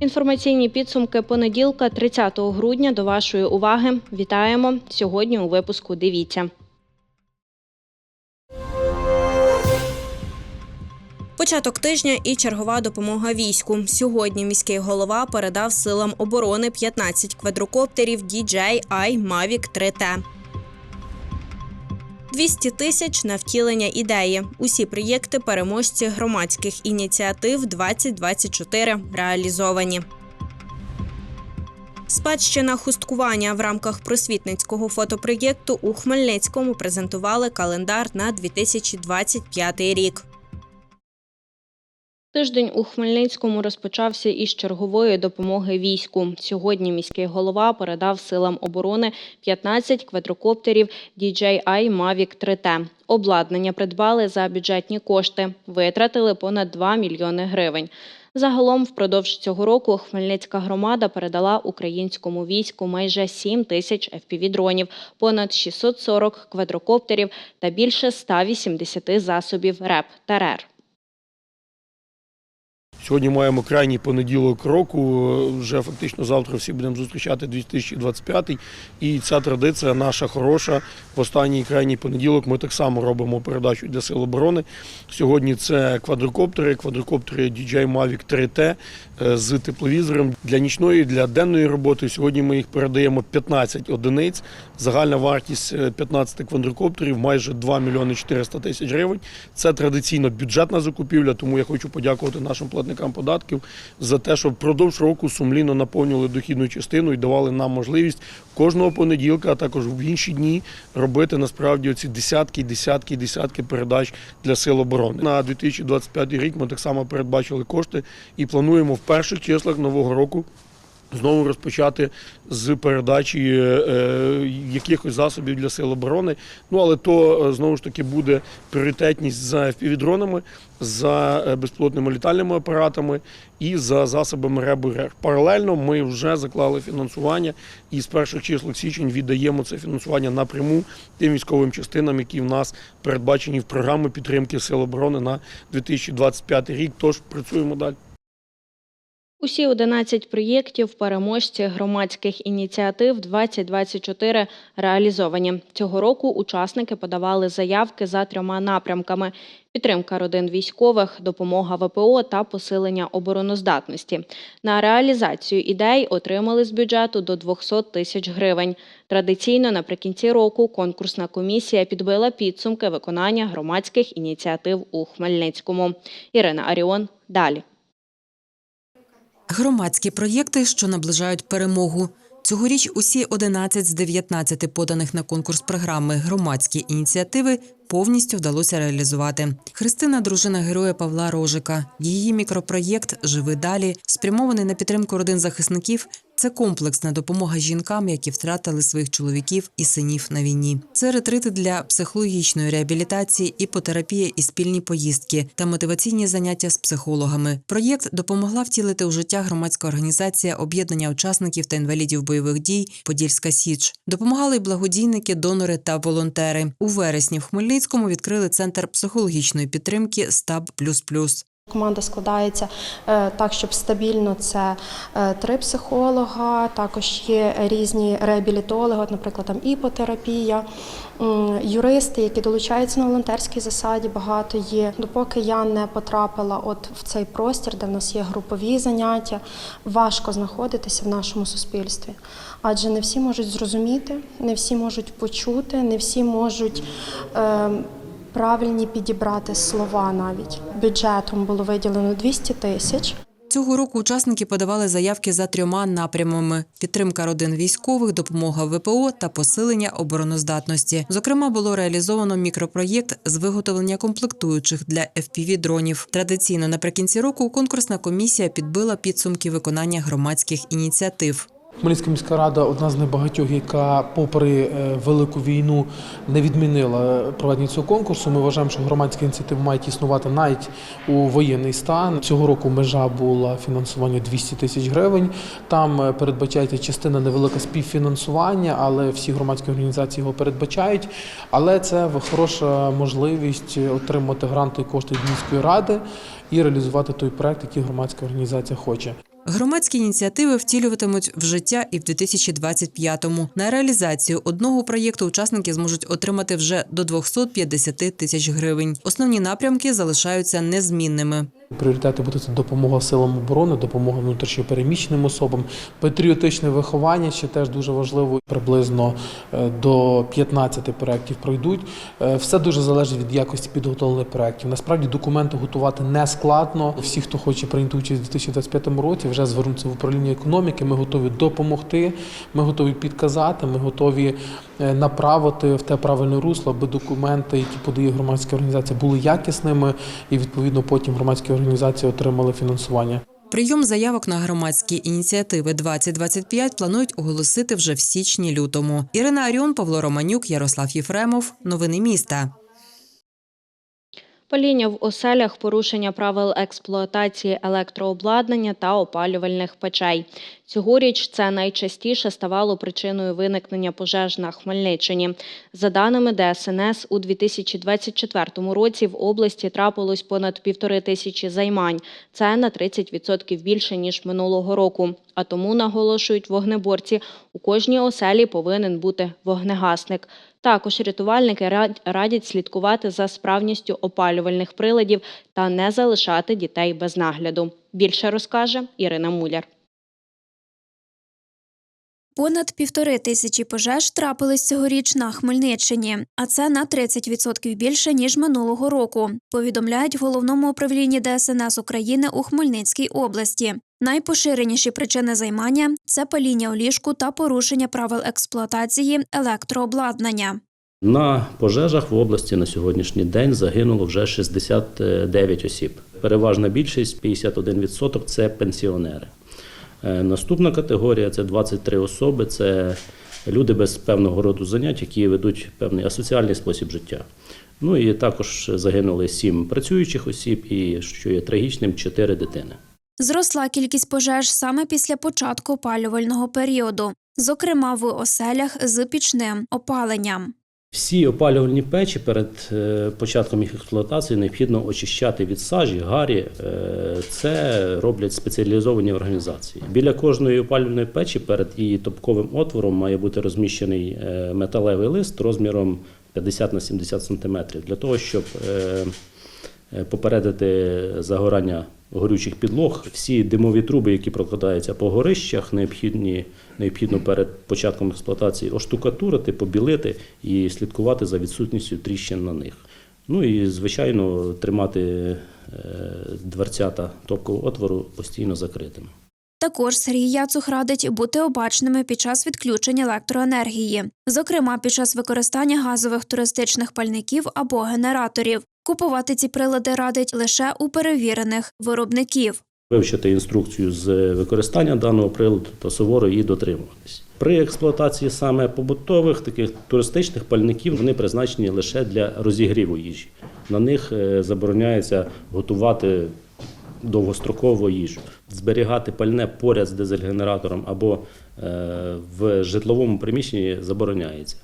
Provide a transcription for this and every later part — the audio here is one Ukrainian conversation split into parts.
Інформаційні підсумки понеділка, 30 грудня. До вашої уваги вітаємо сьогодні. У випуску дивіться. Початок тижня і чергова допомога війську. Сьогодні міський голова передав силам оборони 15 квадрокоптерів DJI Mavic 3T. 200 тисяч на втілення ідеї. Усі проєкти переможці громадських ініціатив 2024 реалізовані. Спадщина хусткування в рамках просвітницького фотопроєкту у Хмельницькому презентували календар на 2025 рік. Тиждень у Хмельницькому розпочався із чергової допомоги війську. Сьогодні міський голова передав силам оборони 15 квадрокоптерів DJI Mavic 3T. Обладнання придбали за бюджетні кошти, витратили понад 2 мільйони гривень. Загалом, впродовж цього року Хмельницька громада передала українському війську майже 7 тисяч FPV-дронів, понад 640 квадрокоптерів та більше 180 засобів РЕП та РЕР. Сьогодні маємо крайній понеділок року. Вже фактично завтра всі будемо зустрічати 2025 І ця традиція наша хороша. В останній крайній понеділок ми так само робимо передачу для сил оборони. Сьогодні це квадрокоптери, квадрокоптери DJI Mavic 3T е, з тепловізором для нічної, для денної роботи. Сьогодні ми їх передаємо 15 одиниць. Загальна вартість е, 15 квадрокоптерів майже 2 мільйони 400 тисяч гривень. Це традиційно бюджетна закупівля, тому я хочу подякувати нашим платникам податків за те, що впродовж року сумлінно наповнювали дохідну частину і давали нам можливість кожного понеділка, а також в інші дні робити насправді оці десятки, десятки, десятки передач для сил оборони. На 2025 рік ми так само передбачили кошти і плануємо в перших числах нового року. Знову розпочати з передачі е, е, якихось засобів для сил оборони. Ну але то е, знову ж таки буде пріоритетність за FPV-дронами, за е, безпілотними літальними апаратами і за засобами РЕБ. Паралельно ми вже заклали фінансування і з перших числах січень віддаємо це фінансування напряму тим військовим частинам, які в нас передбачені в програмі підтримки сил оборони на 2025 рік. Тож працюємо далі. Усі 11 проєктів переможці громадських ініціатив 2024 реалізовані. Цього року учасники подавали заявки за трьома напрямками: підтримка родин військових, допомога ВПО та посилення обороноздатності. На реалізацію ідей отримали з бюджету до 200 тисяч гривень. Традиційно наприкінці року конкурсна комісія підбила підсумки виконання громадських ініціатив у Хмельницькому. Ірина Аріон далі. Громадські проєкти, що наближають перемогу. Цьогоріч усі 11 з 19 поданих на конкурс програми громадські ініціативи повністю вдалося реалізувати. Христина, дружина героя Павла Рожика. Її мікропроєкт Живи далі спрямований на підтримку родин захисників. Це комплексна допомога жінкам, які втратили своїх чоловіків і синів на війні. Це ретрити для психологічної реабілітації, іпотерапія і спільні поїздки та мотиваційні заняття з психологами. Проєкт допомогла втілити у життя громадська організація об'єднання учасників та інвалідів бойових дій Подільська Січ. Допомагали й благодійники, донори та волонтери. У вересні в Хмельницькому відкрили центр психологічної підтримки Стаб Плюс Плюс. Команда складається е, так, щоб стабільно це е, три психолога, також є різні реабілітологи, наприклад, там іпотерапія, юристи, які долучаються на волонтерській засаді, багато є. Допоки я не потрапила от в цей простір, де в нас є групові заняття, важко знаходитися в нашому суспільстві. Адже не всі можуть зрозуміти, не всі можуть почути, не всі можуть. Е, правильні підібрати слова навіть. Бюджетом було виділено 200 тисяч. Цього року учасники подавали заявки за трьома напрямами: підтримка родин військових, допомога ВПО та посилення обороноздатності. Зокрема, було реалізовано мікропроєкт з виготовлення комплектуючих для fpv дронів. Традиційно наприкінці року конкурсна комісія підбила підсумки виконання громадських ініціатив. Хмельницька міська рада одна з небагатьох, яка, попри е, велику війну, не відмінила проведення цього конкурсу. Ми вважаємо, що громадські ініціативи мають існувати навіть у воєнний стан. Цього року межа була фінансування 200 тисяч гривень. Там е, передбачається частина невелика співфінансування, але всі громадські організації його передбачають. Але це хороша можливість отримати гранти і кошти міської ради і реалізувати той проект, який громадська організація хоче. Громадські ініціативи втілюватимуть в життя і в 2025-му. На реалізацію одного проєкту учасники зможуть отримати вже до 250 тисяч гривень. Основні напрямки залишаються незмінними. Пріоритети будуть допомога силам оборони, допомога внутрішньопереміщеним особам, патріотичне виховання, що теж дуже важливо. Приблизно е, до 15 проєктів пройдуть. Е, Все дуже залежить від якості підготовлених проєктів. Насправді документи готувати не складно. Всі, хто хоче прийняти участь у 2025 році, вже звернуться в управління економіки. Ми готові допомогти, ми готові підказати, ми готові направити в те правильне русло, аби документи, які подає громадська організація, були якісними і відповідно потім громадські організації отримали фінансування. Прийом заявок на громадські ініціативи 2025 планують оголосити вже в січні-лютому. Ірина Аріон, Павло Романюк, Ярослав Єфремов. Новини міста. Паління в оселях, порушення правил експлуатації електрообладнання та опалювальних печей. Цьогоріч це найчастіше ставало причиною виникнення пожеж на Хмельниччині. За даними ДСНС, у 2024 році в області трапилось понад півтори тисячі займань. Це на 30% більше ніж минулого року. А тому наголошують вогнеборці, у кожній оселі повинен бути вогнегасник. Також рятувальники рад- радять слідкувати за справністю опалювальних приладів та не залишати дітей без нагляду. Більше розкаже Ірина Муляр. Понад півтори тисячі пожеж трапились цьогоріч на Хмельниччині, а це на 30% більше ніж минулого року. Повідомляють в головному управлінні ДСНС України у Хмельницькій області. Найпоширеніші причини займання це паління у ліжку та порушення правил експлуатації електрообладнання. На пожежах в області на сьогоднішній день загинуло вже 69 осіб. Переважна більшість 51% – це пенсіонери. Е, Наступна категорія це 23 особи. Це люди без певного роду занять, які ведуть певний асоціальний спосіб життя. Ну і також загинули 7 працюючих осіб, і що є трагічним, 4 дитини. Зросла кількість пожеж саме після початку опалювального періоду, зокрема в оселях з пічним опаленням. Всі опалювальні печі перед е, початком їх експлуатації необхідно очищати від сажі, гарі. Е, Це роблять спеціалізовані організації. Біля кожної опалювальної печі перед її топковим отвором має бути розміщений е, металевий лист розміром 50 на 70 см для того, щоб попередити загорання горючих підлог. Всі димові труби, які прокладаються по горищах, необхідні, необхідно перед початком експлуатації оштукатурити, побілити і слідкувати за відсутністю тріщин на них. Ну і, звичайно, тримати е, дверцята топкового отвору постійно закритими. Також Сергій Яцух радить бути обачними під час відключення електроенергії, зокрема під час використання газових туристичних пальників або генераторів. Купувати ці прилади радить лише у перевірених виробників. Вивчити інструкцію з використання даного приладу та суворо її дотримуватись. При експлуатації саме побутових таких туристичних пальників вони призначені лише для розігріву їжі. На них е, забороняється готувати довгострокову їжу. Зберігати пальне поряд з дизель-генератором або е, в житловому приміщенні забороняється.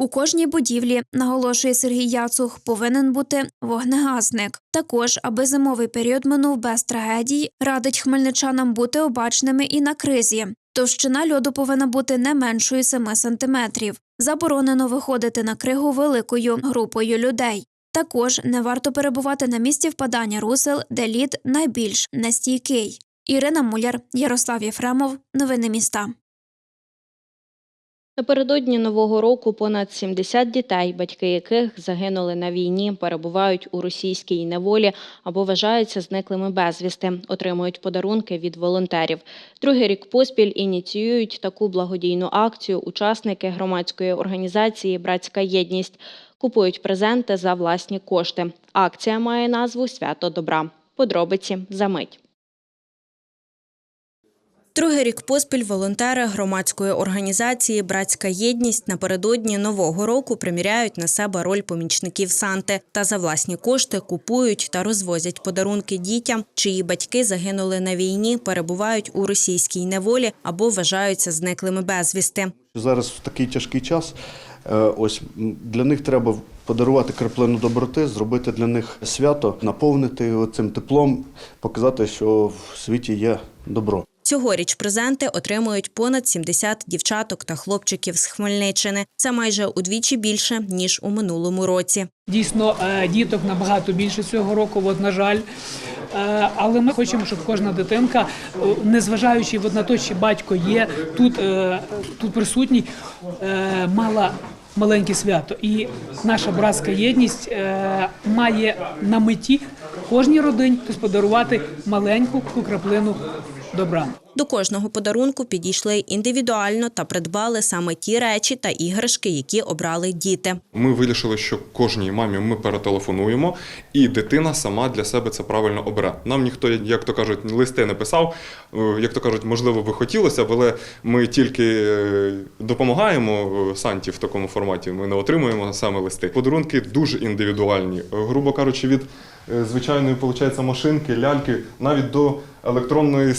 У кожній будівлі, наголошує Сергій Яцух, повинен бути вогнегасник. Також, аби зимовий період минув без трагедій, радить хмельничанам бути обачними і на кризі. Товщина льоду повинна бути не меншою 7 сантиметрів. Заборонено виходити на кригу великою групою людей. Також не варто перебувати на місці впадання русел, де лід найбільш нестійкий. Ірина Муляр, Ярослав Єфремов. Новини міста. Напередодні нового року понад 70 дітей, батьки яких загинули на війні, перебувають у російській неволі або вважаються зниклими безвісти, отримують подарунки від волонтерів. Другий рік поспіль ініціюють таку благодійну акцію учасники громадської організації Братська єдність купують презенти за власні кошти. Акція має назву Свято добра. Подробиці за мить. Другий рік поспіль волонтери громадської організації Братська єдність напередодні нового року приміряють на себе роль помічників Санти та за власні кошти купують та розвозять подарунки дітям, чиї батьки загинули на війні, перебувають у російській неволі або вважаються зниклими безвісти. Зараз в такий тяжкий час. е, Ось для них треба подарувати краплину доброти, зробити для них свято, наповнити цим теплом, показати, що в світі є добро. Цьогоріч презенти отримують понад 70 дівчаток та хлопчиків з Хмельниччини. Це майже удвічі більше ніж у минулому році. Дійсно, е, діток набагато більше цього року, от, на жаль. Е, Але ми хочемо, щоб кожна дитинка, незважаючи на те, чи батько є тут, е, тут присутній, мала маленьке свято. І наша братська єдність має на меті кожній родині подарувати маленьку краплину добра. До кожного подарунку підійшли індивідуально та придбали саме ті речі та іграшки, які обрали діти. Ми вирішили, що кожній мамі ми перетелефонуємо, і дитина сама для себе це правильно обере. Нам ніхто, як то кажуть, листи не писав. Е, Як то кажуть, можливо, би хотілося, але ми тільки е, допомагаємо е, Санті в такому форматі. Ми не отримуємо саме листи. Подарунки дуже індивідуальні. Грубо кажучи, від звичайної виходить, машинки, ляльки, навіть до електронної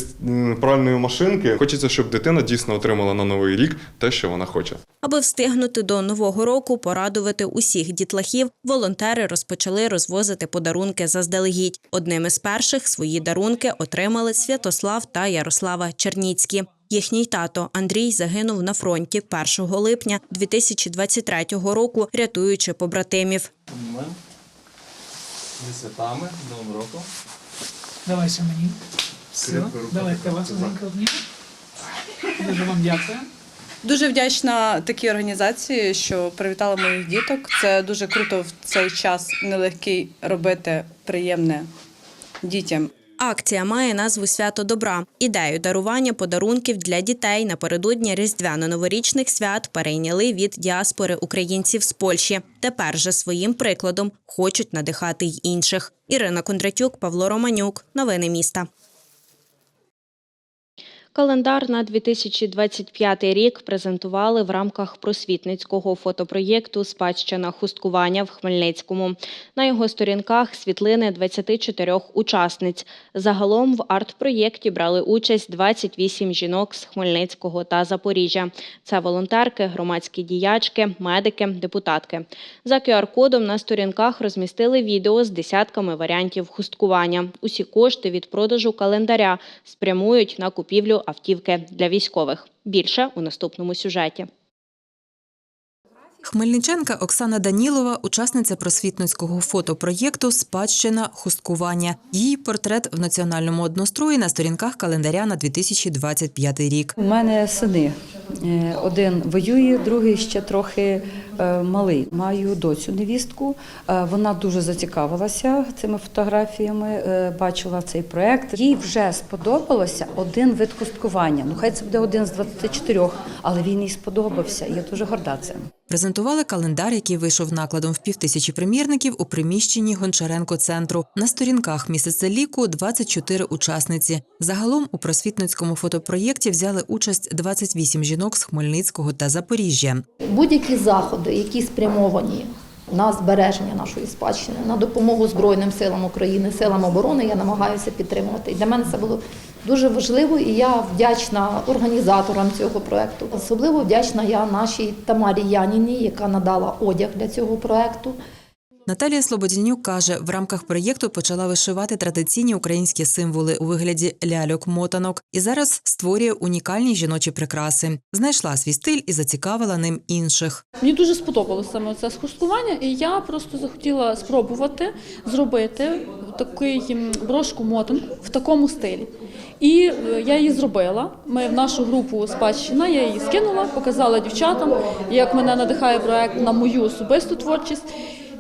пральної машинки. Хочеться, щоб дитина дійсно отримала на новий рік те, що вона хоче. Аби встигнути до нового року порадувати усіх дітлахів, волонтери розпочали розвозити подарунки заздалегідь. Одним із перших свої дарунки отримали Святослав та Ярослава Черніцькі. Їхній тато Андрій загинув на фронті 1 липня 2023 року, рятуючи побратимів. Зі святами, Новим роком. Давайте мені. Все, давайте вас маленько. Дуже вам дякую. Дуже вдячна такій організації, що привітала моїх діток. Це дуже круто в цей час нелегкий робити приємне дітям. Акція має назву Свято добра. Ідею дарування подарунків для дітей напередодні різдвяно-новорічних свят перейняли від діаспори українців з Польщі. Тепер же своїм прикладом хочуть надихати й інших. Ірина Кондратюк, Павло Романюк. Новини міста. Календар на 2025 рік презентували в рамках просвітницького фотопроєкту Спадщина хусткування в Хмельницькому. На його сторінках світлини 24 учасниць. Загалом в арт-проєкті брали участь 28 жінок з Хмельницького та Запоріжжя. Це волонтерки, громадські діячки, медики, депутатки. За QR-кодом на сторінках розмістили відео з десятками варіантів хусткування. Усі кошти від продажу календаря спрямують на купівлю автівки для військових. Більше у наступному сюжеті. Хмельниченка Оксана Данілова, учасниця просвітницького фотопроєкту Спадщина хусткування. Її портрет в національному однострої на сторінках календаря на 2025 рік. У мене сини. Е, Один воює, другий ще трохи е, малий. Маю доцю невістку. Е, Вона дуже зацікавилася цими фотографіями, бачила цей проект. Їй вже сподобалося один вид хусткування. Ну хай це буде один з 24, але він їй сподобався. Я дуже горда цим. Презентували календар, який вийшов накладом в півтисячі примірників у приміщенні Гончаренко центру. На сторінках місяця ліку 24 учасниці. Загалом у просвітницькому фотопроєкті взяли участь 28 жінок з Хмельницького та Запоріжжя. Будь-які заходи, які спрямовані на збереження нашої спадщини, на допомогу Збройним силам України, силам оборони, я намагаюся підтримувати. І для мене це було дуже важливо, і я вдячна організаторам цього проекту. Особливо вдячна я нашій Тамарі Яніні, яка надала одяг для цього проекту. Наталія Слободянюк каже, в рамках проєкту почала вишивати традиційні українські символи у вигляді ляльок-мотанок і зараз створює унікальні жіночі прикраси. Знайшла свій стиль і зацікавила ним інших. Мені дуже сподобалося саме це схустування, і я просто захотіла спробувати зробити такий брошку мотанку в такому стилі. І е, я її зробила. Ми в нашу групу спадщина, я її скинула, показала дівчатам, як мене надихає проект на мою особисту творчість.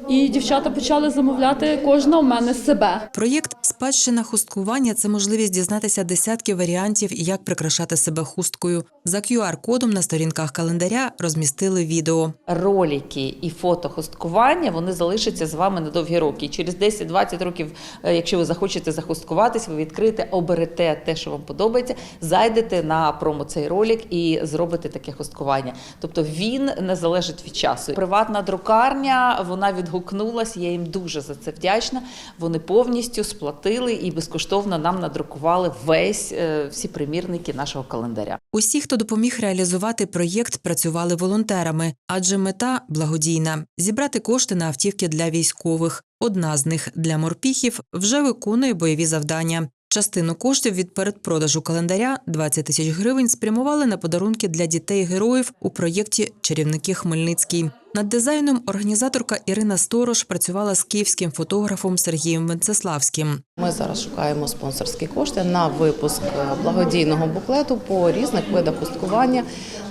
І дівчата почали замовляти кожна у мене себе. Проєкт Спадщина хусткування це можливість дізнатися десятки варіантів, як прикрашати себе хусткою. За QR-кодом на сторінках календаря розмістили відео. ролики і фото хосткування вони залишаться з вами на довгі роки. І через 10-20 років, е, якщо ви захочете захосткуватись, ви відкрите, оберете те, що вам подобається, зайдете на промо цей ролик і зробите таке хосткування. Тобто він не залежить від часу. Приватна друкарня вона відгукнулась. Я їм дуже за це вдячна. Вони повністю сплатили і безкоштовно нам надрукували весь е, всі примірники нашого календаря. Усі, хто допоміг реалізувати проєкт, працювали волонтерами, адже мета благодійна зібрати кошти на автівки для військових. Одна з них для морпіхів вже виконує бойові завдання. Частину коштів від передпродажу календаря 20 тисяч гривень спрямували на подарунки для дітей героїв у проєкті Чарівники Хмельницький. Над дизайном організаторка Ірина Сторож працювала з київським фотографом Сергієм Венцеславським. Ми зараз шукаємо спонсорські кошти на випуск е, благодійного буклету по різних видах хусткування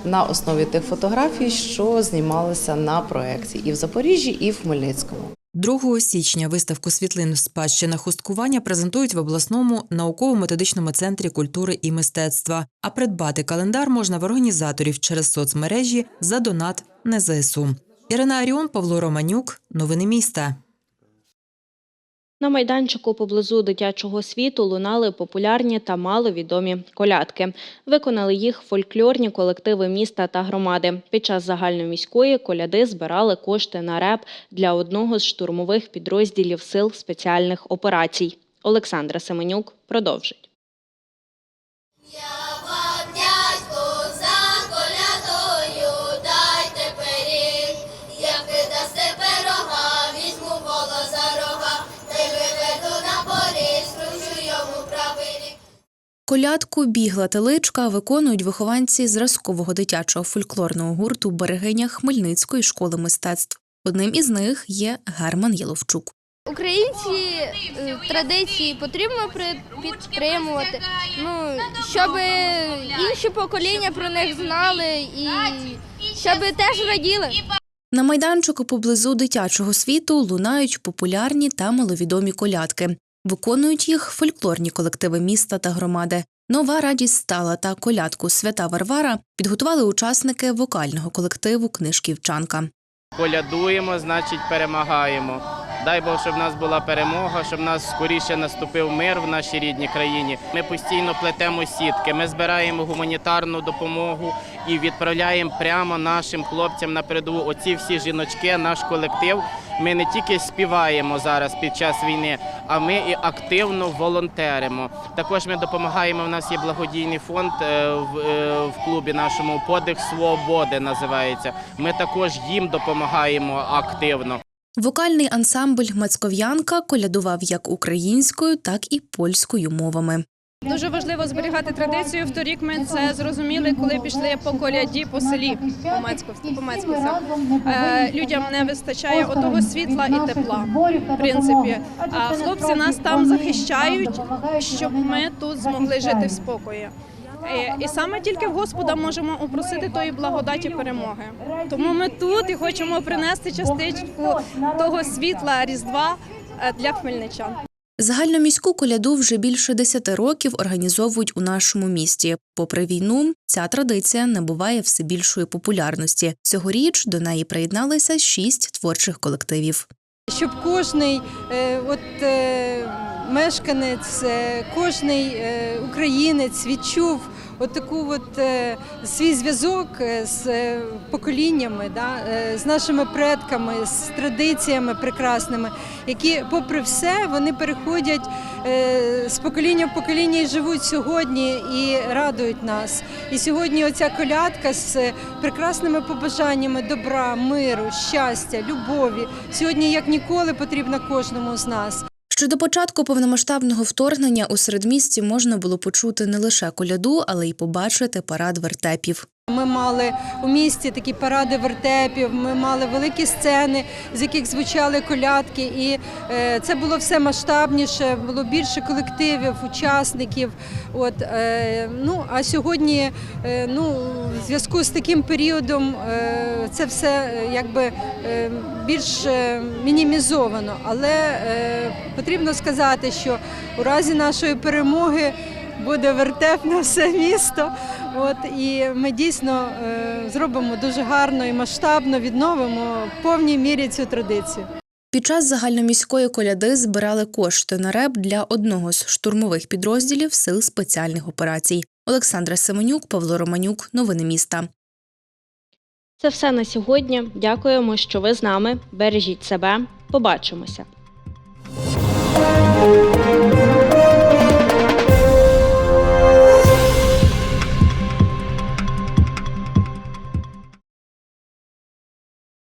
на основі тих фотографій, що знімалися на проєкті і в Запоріжжі, і в Хмельницькому. 2 січня виставку світлин спадщина хусткування презентують в обласному науково-методичному центрі культури і мистецтва. А придбати календар можна в організаторів через соцмережі за донат на ЗСУ. Ірина Аріон, Павло Романюк. Новини міста. На майданчику поблизу дитячого світу лунали популярні та маловідомі колядки. Виконали їх фольклорні колективи міста та громади. Під час загальноміської коляди збирали кошти на реп для одного з штурмових підрозділів сил спеціальних операцій. Олександра Семенюк продовжить. Колядку Бігла теличка виконують вихованці зразкового дитячого фольклорного гурту Берегиня Хмельницької школи мистецтв. Одним із них є Герман Єловчук. Українці е, традиції потрібно підтримувати, ну щоб інші покоління про них знали і щоб теж раділи. На майданчику поблизу дитячого світу лунають популярні та маловідомі колядки. Виконують їх фольклорні колективи міста та громади. Нова радість стала та колядку Свята Варвара підготували учасники вокального колективу Книжківчанка. Колядуємо, значить перемагаємо. Дай Бог, щоб в нас була перемога, щоб в нас скоріше наступив мир в нашій рідній країні. Ми постійно плетемо сітки, ми збираємо гуманітарну допомогу і відправляємо прямо нашим хлопцям на передову. Оці всі жіночки, наш колектив. Ми не тільки співаємо зараз під час війни, а ми і активно волонтеримо. Також ми допомагаємо. У нас є благодійний фонд е, е, в клубі нашому Подих Свободи називається. Ми також їм допомагаємо активно. Вокальний ансамбль Мацков'янка колядував як українською, так і польською мовами. Дуже важливо зберігати традицію. Вторік ми це зрозуміли, коли пішли по коляді по селі по Мецьковцях. Е, Людям не вистачає отого світла і тепла. В принципі, а хлопці нас там захищають, щоб ми тут змогли жити в спокої. Е, І саме тільки в Господа можемо упросити тої благодаті перемоги. Тому ми тут і хочемо принести частичку того світла Різдва е, для хмельничан. Загальноміську коляду вже більше 10 років організовують у нашому місті. Попри війну, ця традиція набуває все більшої популярності. Цьогоріч до неї приєдналися шість творчих колективів. щоб кожний е, от, мешканець, е, кожний е, українець відчув от таку от, е, свій зв'язок з поколіннями, да, з нашими предками, з традиціями прекрасними, які, попри все, вони переходять з покоління в покоління і живуть сьогодні і радують нас. І сьогодні оця колядка з прекрасними побажаннями добра, миру, щастя, любові сьогодні як ніколи потрібна кожному з нас. Ще до початку повномасштабного вторгнення у середмісті можна було почути не лише коляду, але й побачити парад вертепів. Ми мали у місті такі паради вертепів, ми мали великі сцени, з яких звучали колядки, і е, це було все масштабніше, було більше колективів, учасників. От, е, ну, а сьогодні, е, ну, в зв'язку з таким періодом, це все якби більш мінімізовано. Але потрібно сказати, що у разі нашої перемоги буде вертеп на все місто. От і ми дійсно е, зробимо дуже гарно і масштабно відновимо в повній мірі цю традицію. Під час загальноміської коляди збирали кошти на реп для одного з штурмових підрозділів сил спеціальних операцій. Олександра Семенюк, Павло Романюк. Новини міста. Це все на сьогодні. Дякуємо, що ви з нами. Бережіть себе. Побачимося.